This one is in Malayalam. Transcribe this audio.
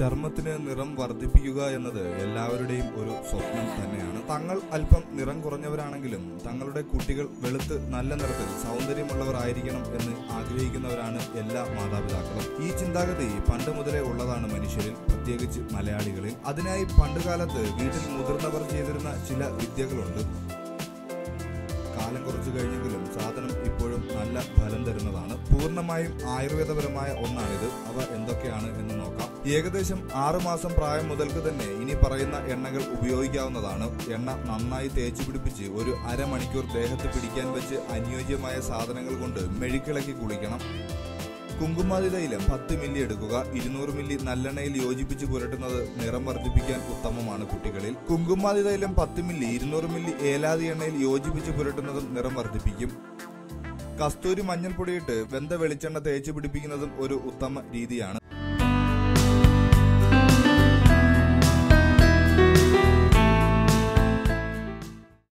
ചർമ്മത്തിന് നിറം വർദ്ധിപ്പിക്കുക എന്നത് എല്ലാവരുടെയും ഒരു സ്വപ്നം തന്നെയാണ്. തങ്ങൾ അല്പം നിറം കുറഞ്ഞവരാണെങ്കിലും തങ്ങളുടെ കുട്ടികൾ വെളുത്ത് നല്ല നിറത്തിൽ സൗന്ദര്യമുള്ളവരായിരിക്കണം എന്ന് ആഗ്രഹിക്കുന്നവരാണ് എല്ലാ മാതാപിതാക്കളും. ഈ ചിന്താഗതി പണ്ട് മുതലേ ഉള്ളതാണ് മനുഷ്യരിൽ പ്രത്യേകിച്ച് മലയാളികളിൽ. അതിനായി പണ്ടുകാലത്ത് വീട്ടിൽ മുതിർന്നവർ ചെയ്തിരുന്ന ചില വിദ്യകളുണ്ട്. കാലം കുറച്ചു കഴിഞ്ഞെങ്കിലും സാധനം ഇപ്പോഴും നല്ല ഫലം തരുന്നതാണ്. പൂർണമായും ആയുർവേദപരമായ ഒന്നാണിത്. അവ എന്തൊക്കെയാണ് എന്ന് ഏകദേശം ആറുമാസം പ്രായം മുതൽക്ക് തന്നെ ഇനി പറയുന്ന എണ്ണകൾ ഉപയോഗിക്കാവുന്നതാണ്. എണ്ണ നന്നായി തേച്ചു പിടിപ്പിച്ച് ഒരു അരമണിക്കൂർ ദേഹത്ത് പിടിക്കാൻ വെച്ച് അനുയോജ്യമായ സാധനങ്ങൾ കൊണ്ട് മെഴുക്കിളക്കി കുളിക്കണം. കുങ്കുമാതിലയിൽ തൈലം പത്ത് മില്ലി എടുക്കുക ഇരുന്നൂറ് മില്ലി നല്ലെണ്ണയിൽ യോജിപ്പിച്ച് പുരട്ടുന്നത് നിറം വർദ്ധിപ്പിക്കാൻ ഉത്തമമാണ് കുട്ടികളിൽ. കുങ്കുമാതിലയിലും തൈലം പത്ത് മില്ലി ഇരുന്നൂറ് മില്ലി ഏലാതി എണ്ണയിൽ യോജിപ്പിച്ച് പുരട്ടുന്നതും നിറം വർദ്ധിപ്പിക്കും. കസ്തൂരി മഞ്ഞൾപ്പൊടിയിട്ട് വെന്ത വെളിച്ചെണ്ണ തേച്ചു പിടിപ്പിക്കുന്നതും ഒരു ഉത്തമ രീതിയാണ്.